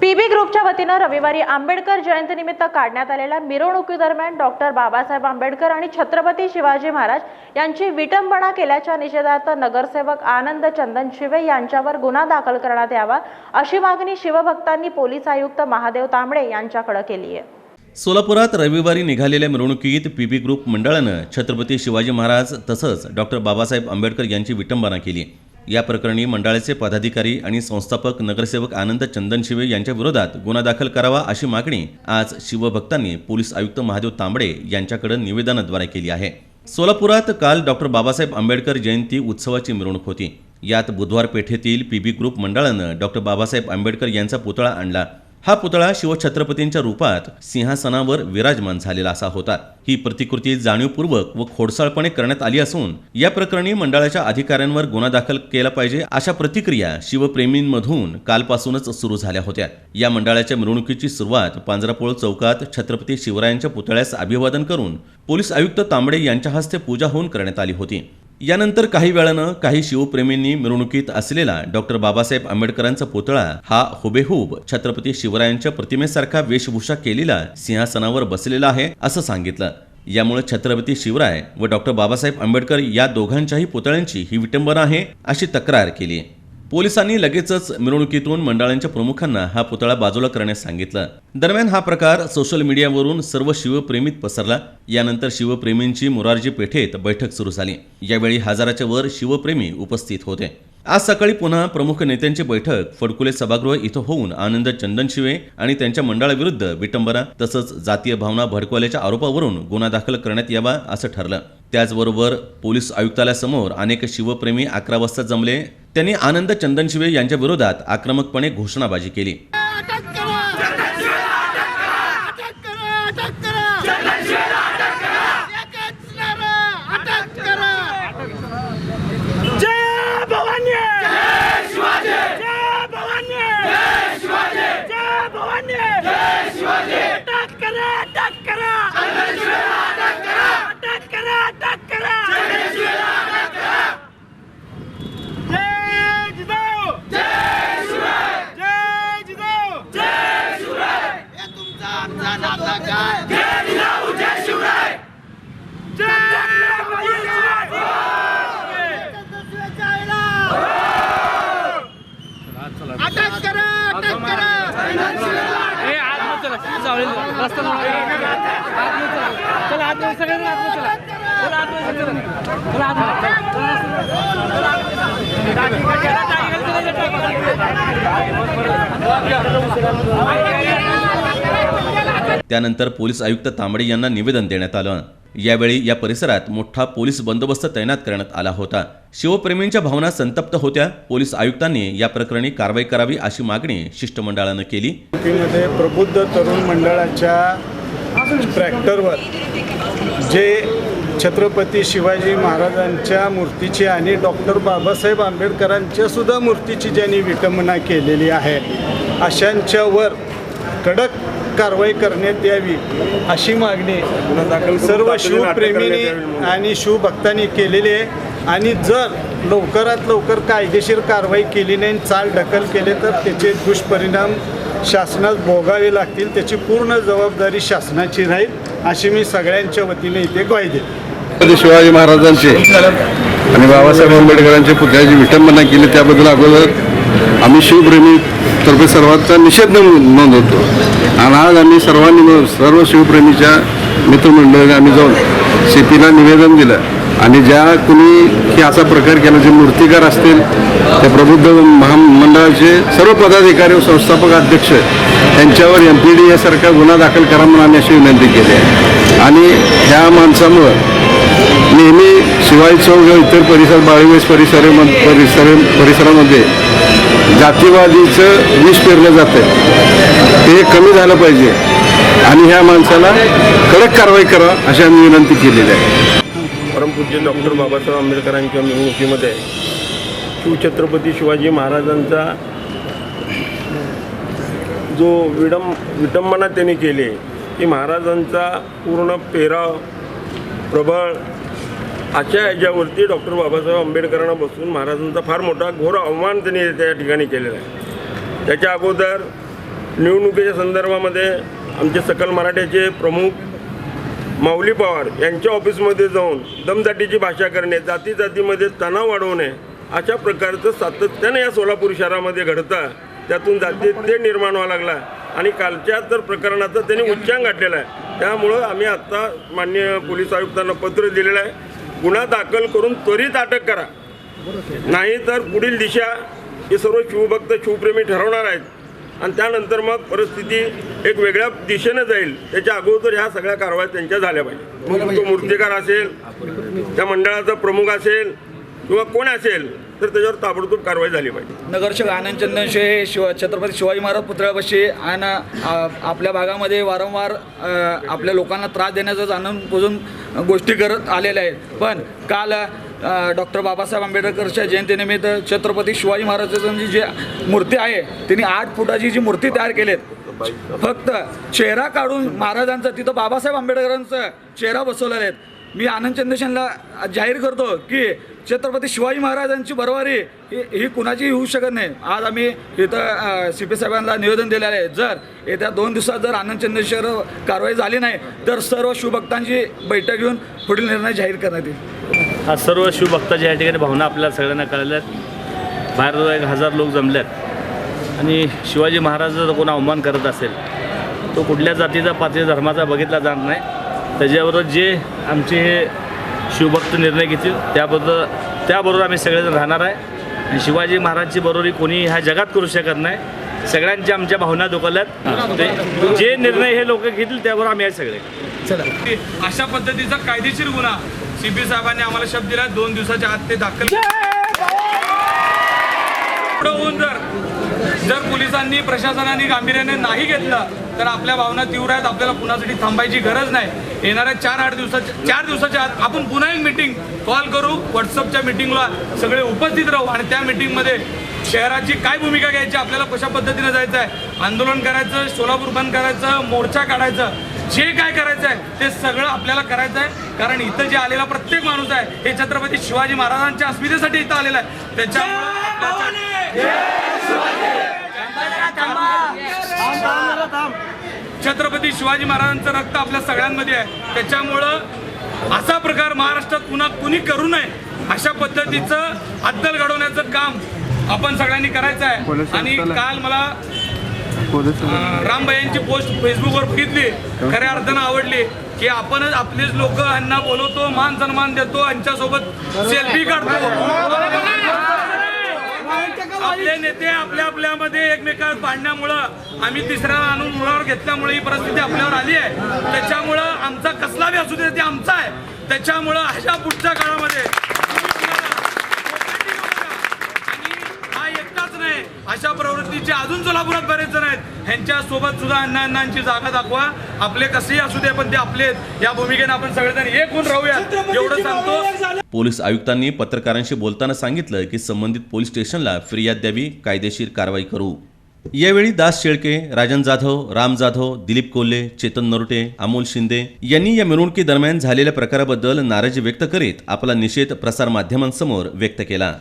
PB ग्रुपच्या वतीनं रविवारी आंबेडकर जयंतीनिमित्त काढण्यात आलेल्या मिरवणुकीदरम्यान डॉक्टर बाबासाहेब आंबेडकर आणि छत्रपती शिवाजी महाराज यांची विटंबना केल्याच्या निषेधार्थ नगरसेवक आनंद चंदन शिवे यांच्यावर गुन्हा दाखल करण्यात यावा अशी मागणी शिवभक्तांनी पोलीस आयुक्त महादेव तांबडे यांच्याकडे केली आहे. सोलापुरात रविवारी निघालेल्या मिरवणुकीत पीबी ग्रुप मंडळानं छत्रपती शिवाजी महाराज तसंच डॉक्टर बाबासाहेब आंबेडकर यांची विटंबना केली. या प्रकरणी मंडळाचे पदाधिकारी आणि संस्थापक नगरसेवक आनंद चंदनशिवे यांच्या विरोधात गुन्हा दाखल करावा अशी मागणी आज शिवभक्तांनी पोलीस आयुक्त महादेव तांबडे यांच्याकडे निवेदनाद्वारे केली आहे. सोलापुरात काल डॉक्टर बाबासाहेब आंबेडकर जयंती उत्सवाची मिरवणूक होती. यात बुधवार पेठेतील पीबी ग्रुप मंडळानं डॉक्टर बाबासाहेब आंबेडकर यांचा पुतळा आणला. हा पुतळा शिवछत्रपतींच्या रूपात सिंहासनावर विराजमान झालेला असा होता. ही प्रतिकृती जाणीवपूर्वक व खोडसाळपणे करण्यात आली असून या प्रकरणी मंडळाच्या अधिकाऱ्यांवर गुन्हा दाखल केला पाहिजे अशा प्रतिक्रिया शिवप्रेमींमधून कालपासूनच सुरू झाल्या होत्या. या मंडळाच्या मिरवणुकीची सुरुवात पांजरापोळ चौकात छत्रपती शिवरायांच्या पुतळ्यास अभिवादन करून पोलीस आयुक्त तांबडे यांच्या हस्ते पूजा होऊन करण्यात आली होती. यानंतर काही वेळानं काही शिवप्रेमींनी मिरवणुकीत असलेला डॉक्टर बाबासाहेब आंबेडकरांचा पुतळा हा हुबेहूब छत्रपती शिवरायांच्या प्रतिमेसारखा वेशभूषा केलेला सिंहासनावर बसलेला आहे असं सांगितलं. यामुळे छत्रपती शिवराय व डॉक्टर बाबासाहेब आंबेडकर या दोघांच्याही पुतळ्यांची ही विटंबना आहे अशी तक्रार केली. पोलिसांनी लगेचच मिरवणुकीतून मंडळांच्या प्रमुखांना हा पुतळा बाजूला करण्यास सांगितलं. दरम्यान हा प्रकार सोशल मीडियावरून सर्व शिवप्रेमीत पसरला. यानंतर शिवप्रेमींची मोरारजी पेठेत बैठक सुरू झाली. यावेळी हजाराच्या वर शिवप्रेमी उपस्थित होते. आज सकाळी पुन्हा प्रमुख नेत्यांची बैठक फडकुले सभागृह इथं होऊन आनंद चंदनशिवे आणि त्यांच्या मंडळाविरुद्ध विटंबना तसंच जातीय भावना भडकवल्याच्या आरोपावरून गुन्हा दाखल करण्यात यावा असं ठरलं. त्याचबरोबर पोलीस आयुक्तालयासमोर अनेक शिवप्रेमी अकरा वाजता जमले. त्यांनी आनंद चंदनशिवे यांच्या विरोधात आक्रमकपणे घोषणाबाजी केली. अटक करा अटक करा अटक करा एकच नारा अटक करा जय भवानी जय शिवाजी जय भवानी जय शिवाजी जय भवानी जय शिवाजी अटक करा अटक करा अटक करा अटक करा अटक करा जय जिजाऊ जय जिजाऊ जय शिवराय हे तुमचा आमचा नाता काय जय जिजाऊ जय शिवराय जय अटक करा अटक करा. ए आत चला. चालेल रस्ता चला. चला आत सगळे आत चला. चला आत चला. चला आत त्यानंतर पोलीस आयुक्त तांबडे यांना निवेदन देण्यात आलं. यावेळी या परिसरात मोठा पोलीस बंदोबस्त तैनात करण्यात आला होता. शिवप्रेमींच्या भावना संतप्त होत्या. पोलीस आयुक्तांनी या प्रकरणी कारवाई करावी अशी मागणी शिष्टमंडळानं केली. प्रबुद्ध तरुण मंडळाच्या ट्रॅक्टरवर जे छत्रपती शिवाजी महाराजांच्या मूर्तीची आणि डॉक्टर बाबासाहेब आंबेडकरांच्या सुद्धा मूर्तीची ज्यांनी विटंबना केलेली आहे अशांच्यावर कडक कारवाई करण्यात यावी अशी मागणी सर्व शिवप्रेमींनी आणि शिवभक्तांनी केलेली आहे. आणि जर लवकरात लवकर कायदेशीर कारवाई केली नाही चाल ढकल केले तर त्याचे दुष्परिणाम शासनास भोगावे लागतील. त्याची पूर्ण जबाबदारी शासनाची राहील अशी मी सगळ्यांच्या वतीने इथे ग्वाही देतो. शिवाजी महाराजांचे आणि बाबासाहेब आंबेडकरांचे पुतळ्याची विटंबना केली त्याबद्दल अगोदर आम्ही शिवप्रेमी तर्फे सर्वांचा निषेध नोंद- नोंदवतो. आणि आज आम्ही सर्वांनी मिळून सर्व शिवप्रेमीच्या मित्रमंडळाने आम्ही जाऊन शेतीला निवेदन दिलं. आणि ज्या कुणी की असा प्रकार केला जे मूर्तिकार असतील ते प्रबुद्ध महामंडळाचे सर्व पदाधिकारी व संस्थापक अध्यक्ष यांच्यावर एम पी डी यासारखा गुन्हा दाखल करा म्हणून आम्ही अशी विनंती केली आहे. आणि ह्या माणसामुळं नेहमी शिवाई चौक इतर परिसर बाळीवेस परिसर परिसर परिसरामध्ये जातीवादीचं विष पेरलं जातं ते कमी झालं पाहिजे. आणि ह्या माणसाला कडक कारवाई करा अशी आम्ही विनंती केलेली आहे. परमपूज्य डॉक्टर बाबासाहेब आंबेडकरांच्या मिरवणुकीमध्ये शिवछत्रपती शिवाजी महाराजांचा जो विडम विटंबना त्यांनी केली की महाराजांचा पूर्ण पेराव प्रबळ अशा याच्यावरती डॉक्टर बाबासाहेब आंबेडकरांना बसून महाराजांचा फार मोठा घोर अवमान त्यांनी त्या ठिकाणी केलेला आहे. त्याच्या अगोदर निवडणुकीच्या संदर्भामध्ये आमचे सकल मराठ्याचे प्रमुख माऊली पवार यांच्या ऑफिसमध्ये जाऊन दमदाटीची भाषा करणे जाती जातीमध्ये तणाव वाढवणे अशा प्रकारचं सातत्याने या सोलापूर शहरामध्ये घडतं. त्यातून जाती ते निर्माण व्हावं लागला. आणि कालच्या तर प्रकरणाचा त्यांनी उच्चांक गाठलेला आहे. त्यामुळं आम्ही आत्ता माननीय पोलीस आयुक्तांना पत्र दिलेलं आहे. गुन्हा दाखल करून त्वरित अटक करा. नाही तर पुढील दिशा हे सर्व शिवभक्त शिवप्रेमी ठरवणार आहेत. आणि त्यानंतर मग परिस्थिती एक वेगळ्या दिशेनं जाईल. त्याच्या अगोदर ह्या सगळ्या कारवाया त्यांच्या झाल्या पाहिजे. मग तो मूर्तिकार असेल त्या मंडळाचा प्रमुख असेल किंवा कोण असेल तर त्याच्यावर ताबडतोब कारवाई झाली पाहिजे. नगरसेवक आनंद चंदनशे हे शिव छत्रपती शिवाजी महाराज पुतळ्यापाशी आणि आपल्या भागामध्ये वारंवार आपल्या लोकांना त्रास देण्याचा आनंद बुजून गोष्टी करत आलेल्या आहेत. पण काल डॉक्टर बाबासाहेब आंबेडकरच्या जयंतीनिमित्त छत्रपती शिवाजी महाराजांची जी मूर्ती आहे त्यांनी आठ फुटाची जी मूर्ती तयार केली फक्त चेहरा काढून महाराजांचा तिथं बाबासाहेब आंबेडकरांचा चेहरा बसवलेला आहेत मी आनंद चंद्रशनला जाहीर करतो की छत्रपती शिवाजी महाराजांची बरोबरी ही ही कुणाचीही होऊ शकत नाही. आज आम्ही इथं सी पी साहेबांना निवेदन दिलेलं आहे. जर येत्या दोन दिवसात जर आनंद चंदेश्वर कारवाई झाली नाही तर सर्व शिवभक्तांची बैठक घेऊन पुढील निर्णय जाहीर करण्यात येईल. आज सर्व शिवभक्ताच्या या ठिकाणी भावना आपल्याला सगळ्यांना कळल्यात. बाहेर एक हजार लोक जमल्यात. आणि शिवाजी महाराजाचा जर कोण अवमान करत असेल तो कुठल्या जातीचा पाती धर्माचा बघितला जात नाही. त्याच्याबरोबर जे आमचे हे शिवभक्त निर्णय घेतील. त्याबद्दल त्याबरोबर आम्ही सगळेजण राहणार आहे. आणि शिवाजी महाराजची बरोबरी कोणी ह्या जगात करू शकत नाही. सगळ्यांच्या आमच्या भावना दुखवल्यात. ते जे निर्णय हे लोक घेतील त्याबरोबर आम्ही आहे सगळे. अशा पद्धतीचा कायदेशीर गुन्हा सीपी साहेबांनी आम्हाला शब्द दिला. दोन दिवसाच्या आत ते दाखल पुढं होऊन जर जर पोलिसांनी प्रशासनाने गांभीर्याने नाही घेतलं तर आपल्या भावना तीव्र आहेत. आपल्याला कुणासाठी थांबायची गरज नाही. येणाऱ्या चार आठ दिवसाच्या चार दिवसाच्या आत आपण पुन्हा एक मिटिंग कॉल करू. व्हॉट्सअपच्या मिटिंगला सगळे उपस्थित राहू आणि त्या मिटिंगमध्ये शहराची काय भूमिका घ्यायची आपल्याला कशा पद्धतीनं जायचं आहे? आंदोलन करायचं सोलापूर बंद करायचं मोर्चा काढायचं जे काय करायचं आहे ते सगळं आपल्याला करायचं आहे. कारण इथं जे आलेला प्रत्येक माणूस आहे हे छत्रपती शिवाजी महाराजांच्या अस्मितेसाठी इथं आलेला आहे. त्याच्यामुळे छत्रपती शिवाजी महाराजांचं रक्त आपल्या सगळ्यांमध्ये आहे. त्याच्यामुळं असा प्रकार महाराष्ट्रात पुन्हा कुणी करू नये अशा पद्धतीचं अद्दल घडवण्याचं काम आपण सगळ्यांनी करायचं आहे. आणि काल मला अं, रामबाई पोस्ट फेसबुकवर बघितली. खऱ्या अर्थानं आवडली की आपणच आपलेच लोक यांना बोलवतो मान सन्मान देतो यांच्यासोबत सेल्फी काढतो. आपले नेते आपल्या आपल्यामध्ये एकमेकांवर पाडण्यामुळं आम्ही तिसऱ्या आणून मुळावर घेतल्यामुळे ही परिस्थिती आपल्यावर आली आहे. त्याच्यामुळं आमचा कसला बी असू दे ते आमचा आहे. त्याच्यामुळं अशा पुढच्या काळामध्ये हा एकटाच नाही अशा प्रवृत्तीचे अजून सोलापुरात बरेच जण आहेत. ह्यांच्या सोबत सुद्धा अण्णा अण्णांची जागा दाखवा. आपले कसेही असू दे पण ते आपले. या भूमिकेने आपण सगळेजण एक होऊन राहूया. एवढं सांगतो. पोलीस आयुक्तांनी पत्रकारांशी बोलताना सांगितलं की संबंधित पोलीस स्टेशनला फिर्याद द्यावी कायदेशीर कारवाई करू. यावेळी दास शेळके राजन जाधव राम जाधव दिलीप कोल्हे चेतन नरोटे अमोल शिंदे यांनी या मिरवणुकीदरम्यान झालेल्या प्रकाराबद्दल नाराजी व्यक्त करीत आपला निषेध प्रसारमाध्यमांसमोर व्यक्त केला.